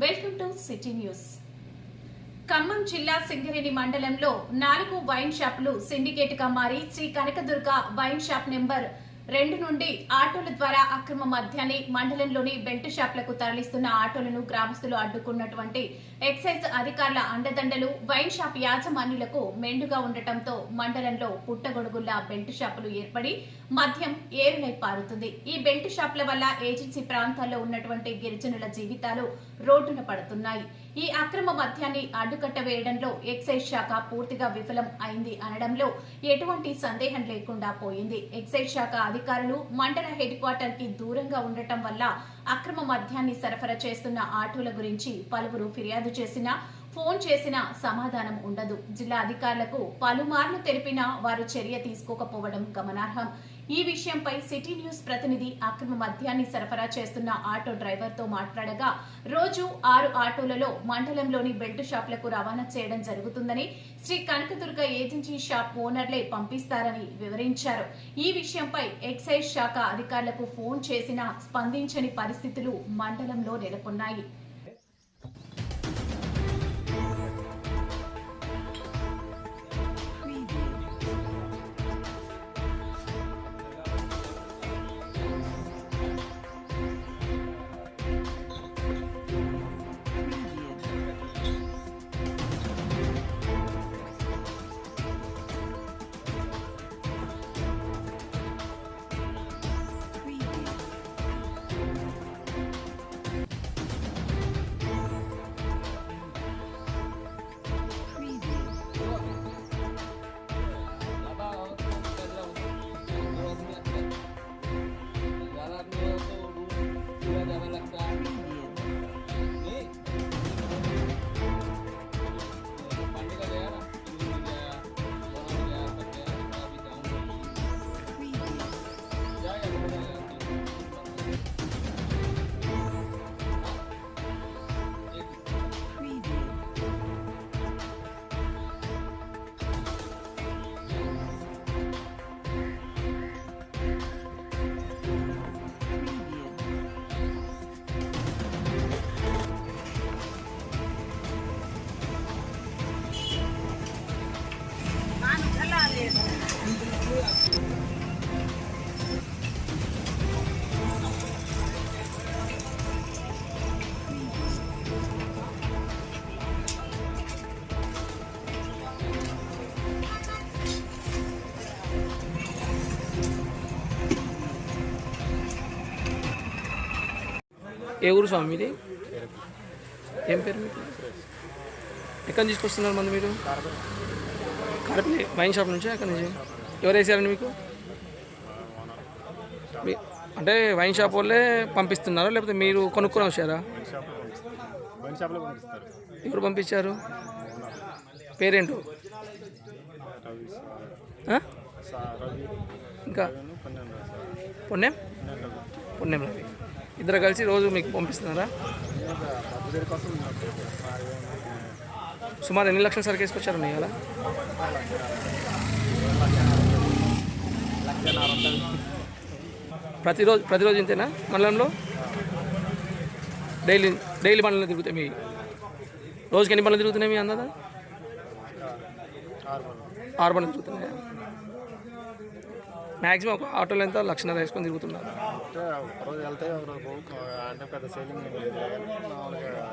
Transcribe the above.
Welcome to city news. Khammam జిల్లా సింగరేణి మండలంలో నాలుగు వైన్ షాపులు సిండికేట్గా మారి Shri Kanakadurga wine shop number రెండు నుండి ఆటోల ద్వారా అక్రమ మద్యాన్ని మండలంలోని బెల్ట్ షాప్లకు తరలిస్తున్న ఆటోలను గ్రామస్తులు అడ్డుకున్నటువంటి ఎక్సైజ్ అధికారుల అండదండలు వైన్ షాప్ యాజమాన్యులకు మెండుగా ఉండటంతో మండలంలో పుట్టగొడుగుల్లా బెల్ట్ షాపులు ఏర్పడి మద్యం ఏరులై పారుతుంది. ఈ బెల్ట్ షాపుల వల్ల ఏజెన్సీ ప్రాంతాల్లో ఉన్నటువంటి గిరిజనుల జీవితాలు రోడ్డున పడుతున్నాయి. ఈ అక్రమ మద్యాన్ని అడ్డుకట్ట వేయడంలో ఎక్సైజ్ శాఖ పూర్తిగా విఫలం అయింది అనడంలో ఎటువంటి సందేహం లేకుండా పోయింది. ఎక్సైజ్ శాఖ అధికారులు మండల హెడ్ క్వార్టర్కి దూరంగా ఉండటం వల్ల అక్రమ మద్యాన్ని సరఫరా చేస్తున్న ఆటోల గురించి పలువురు ఫిర్యాదు చేసినా ఫోన్ చేసినా సమాధానం ఉండదు. జిల్లా అధికారులకు పలుమార్లు తెలిపినా వారు చర్య తీసుకోకపోవడం గమనార్హం. ఈ విషయంపై సిటీ న్యూస్ ప్రతినిధి అక్రమ మద్యాన్ని సరఫరా చేస్తున్న ఆటో డ్రైవర్తో మాట్లాడగా రోజు ఆరు ఆటోలలో మండలంలోని బెల్ట్ షాపులకు రవాణా చేయడం జరుగుతుందని శ్రీ కనకదుర్గ ఏజెన్సీ షాప్ ఓనర్లే పంపిస్తారని వివరించారు. ఈ విషయంపై ఎక్సైజ్ శాఖ అధికారులకు ఫోన్ చేసినా స్పందించని పరిస్థితులు మండలంలో నెలకొన్నాయి. ఏ ఊరు స్వామి మీది ఏం పేరు మీకు? ఎక్కడి నుంచి తీసుకొస్తున్నారు మంది మీరు? కరపల్లి వైన్ షాప్ నుంచి? ఎక్కడి నుంచి? ఎవరు వేసారండి మీకు? మీ అంటే వైన్ షాప్ వాళ్ళే పంపిస్తున్నారా? లేకపోతే మీరు కొనుక్కొని వచ్చారా ఎవరు పంపించారు? పేరేంటో? ఇంకా? పుణ్యం పుణ్యం రవి. ఇద్దరు కలిసి రోజు మీకు పంపిస్తున్నారా? సుమారు ఎన్ని లక్షల సరికి వేసుకొచ్చారు ఇవాళ ప్రతిరోజు ప్రతిరోజు ఇంతేనా మండలంలో? డైలీ డైలీ బండ్లు తిరుగుతాయి మీ రోజుకి ఎన్ని బండ్లు తిరుగుతున్నాయి మీ అందదా? ఆరు బండ్లు తిరుగుతున్నాయా? మ్యాక్సిమం ఒక ఆటోలో ఎంత? లక్షన్నర వేసుకొని తిరుగుతున్నారు. అంటే ఒక రోజు వెళ్తే ఒక రోజు అంటే పెద్ద సేలింగ్ ఏం లేదు. మామూలుగా